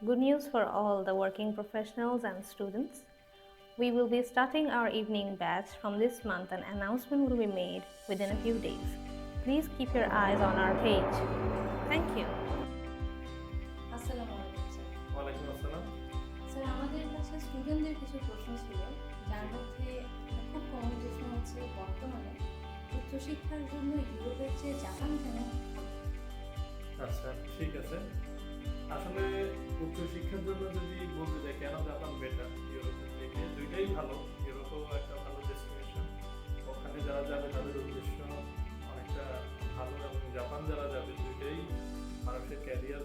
Good news for all the working professionals and students. We will be starting our evening batch from this month. An announcement will be made within a few days. Please keep your eyes on our page. Thank you. আসসালামু আলাইকুম ওয়ালাইকুম আসসালাম sir আমাদের কাছে স্টুডেন্টদের কিছু প্রশ্ন ছিল যার মধ্যে খুব কমন প্রশ্ন হচ্ছে বর্তমানে উচ্চশিক্ষার জন্য ইউরোপের চেয়ে জাপান কেন আচ্ছা ঠিক আছে আসলে উচ্চশিক্ষার জন্য যদি বলতে যাই, কেন জাপান বেটার দুইটাই ভালো। ইউরোপও একটা ভালো ডেস্টিনেশন ওখানে যারা যাবে, তাদের উদ্দেশ্য অনেকটা ভালো। এবং জাপান যারা যাবে, দুইটাই মানুষের ক্যারিয়ার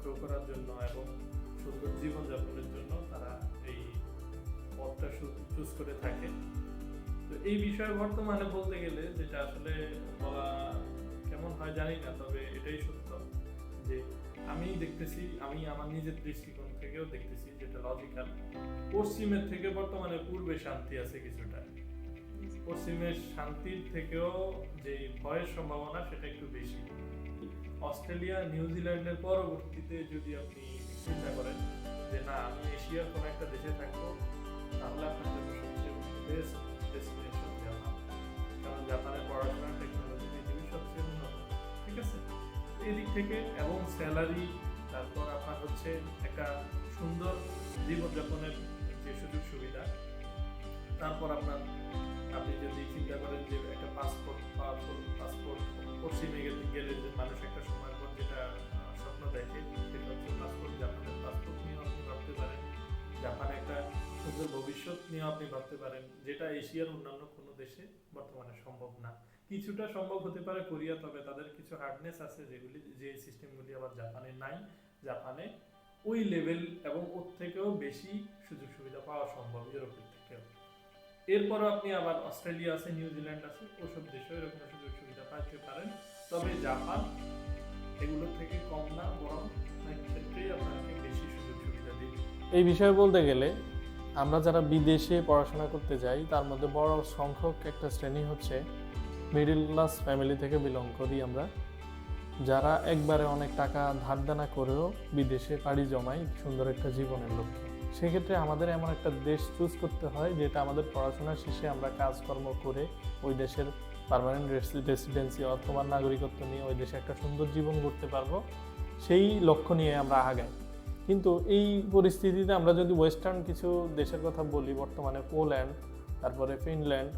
গ্রো করার জন্য এবং সুন্দর জীবনযাপনের জন্য তারা এই পথটা চুজ করে থাকে। তো এই বিষয়ে বর্তমানে বলতে গেলে যেটা আসলে বলা কেমন হয় জানি না, তবে এটাই সত্য। যে আমি দেখতেছি, আমি আমার নিজের দৃষ্টিকোণ থেকেও দেখতেছি যেটা লজিক্যাল পশ্চিমের থেকে বর্তমানে পূর্বে শান্তি আছে কিছুটা। পশ্চিমের শান্তির থেকেও যে ভয়ের সম্ভাবনা, সেটা একটু বেশি। অস্ট্রেলিয়া নিউজিল্যান্ডের পরবর্তীতে যদি আপনি চিন্তা করেন যে, না, আমি এশিয়ার কোনো একটা দেশে থাকব, তাহলে আপনার জন্য সবচেয়ে বেস্ট এই দিক থেকে এবং স্যালারি তারপর আপনার হচ্ছে একটা সুন্দর জীবনযাপনের যে সুযোগ সুন্দর ভবিষ্যৎ নিয়ে আপনি ভাবতে পারেন, যেটা এশিয়ার অন্যান্য কোনো দেশে বর্তমানে সম্ভব না। কিছুটা সম্ভব হতে পারে কোরিয়া, তবে তাদের কিছু হার্ডনেস আছে যেগুলি, যে সিস্টেমগুলি আবার জাপানে নাই। জাপানে ওই লেভেল এবং ওর থেকেও বেশি সুযোগ সুবিধা পাওয়া সম্ভব ইউরোপের থেকেও। এরপরও আপনি আবার অস্ট্রেলিয়া আছে নিউজিল্যান্ড আছে, ওসব দেশেও এরকম সুযোগ সুবিধা পাইতে পারেন। তবে জাপান এগুলোর থেকে কম না, বরং ক্ষেত্রেই আপনাকে বেশি সুযোগ সুবিধা দিবে। এই বিষয়ে বলতে গেলে আমরা যারা বিদেশে পড়াশোনা করতে যাই, তার মধ্যে বড় সংখ্যক একটা শ্রেণি হচ্ছে মিডিল ক্লাস ফ্যামিলি থেকে বিলং করি আমরা। যারা একবারে অনেক টাকা ধার দানা করেও বিদেশে পাড়ি জমাই সুন্দর একটা জীবনের লক্ষ্যে। সেক্ষেত্রে আমাদের এমন একটা দেশ চুজ করতে হয়, যেটা আমাদের পড়াশোনা শেষে আমরা কাজকর্ম করে ওই দেশের পার্মানেন্ট রেসিডেন্সি অথবা নাগরিকত্ব নিয়ে ওই দেশে একটা সুন্দর জীবন গড়তে পারব। সেই লক্ষ্য নিয়ে আমরা আগাই। কিন্তু এই পরিস্থিতিতে আমরা যদি ওয়েস্টার্ন কিছু দেশের কথা বলি, বর্তমানে পোল্যান্ড তারপরে ফিনল্যান্ড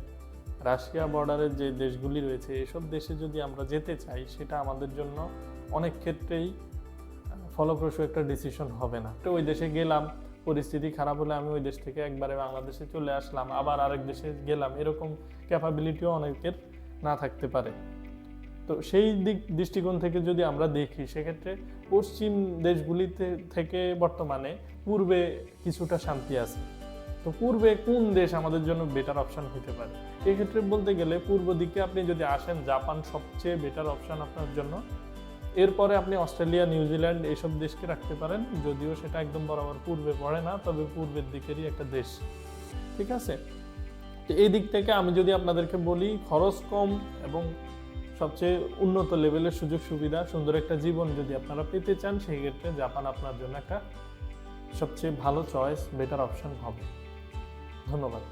রাশিয়া বর্ডারের যে দেশগুলি রয়েছে, এসব দেশে যদি আমরা যেতে চাই, সেটা আমাদের জন্য অনেক ক্ষেত্রেই ফলপ্রসূ একটা ডিসিশন হবে না। তো ওই দেশে গেলাম, পরিস্থিতি খারাপ হলে আমি ওই দেশ থেকে একবারে বাংলাদেশে চলে আসলাম, আবার আরেক দেশে গেলাম, এরকম ক্যাপাবিলিটিও অনেকের না থাকতে পারে। তো সেই দিক, দৃষ্টিকোণ থেকে যদি আমরা দেখি, সেক্ষেত্রে পশ্চিম দেশগুলিতে থেকে বর্তমানে পূর্বে কিছুটা শান্তি আছে। তো পূর্বে কোন দেশ আমাদের জন্য বেটার অপশন হতে পারে? এক্ষেত্রে বলতে গেলে পূর্ব দিকে আপনি যদি আসেন, জাপান সবচেয়ে বেটার অপশন আপনার জন্য। এরপরে আপনি অস্ট্রেলিয়া নিউজিল্যান্ড এইসব দেশকে রাখতে পারেন, যদিও সেটা একদম বরাবর পূর্বে পড়ে না, তবে পূর্বের দিকেরই একটা দেশ। ঠিক আছে? তো এই দিক থেকে আমি যদি আপনাদেরকে বলি, খরচ কম এবং সবচেয়ে উন্নত লেভেলের সুযোগ সুবিধা, সুন্দর একটা জীবন যদি আপনারা পেতে চান, সেই ক্ষেত্রে জাপান আপনার জন্য একটা সবচেয়ে ভালো চয়েস বেটার অপশন হবে। ধন্যবাদ।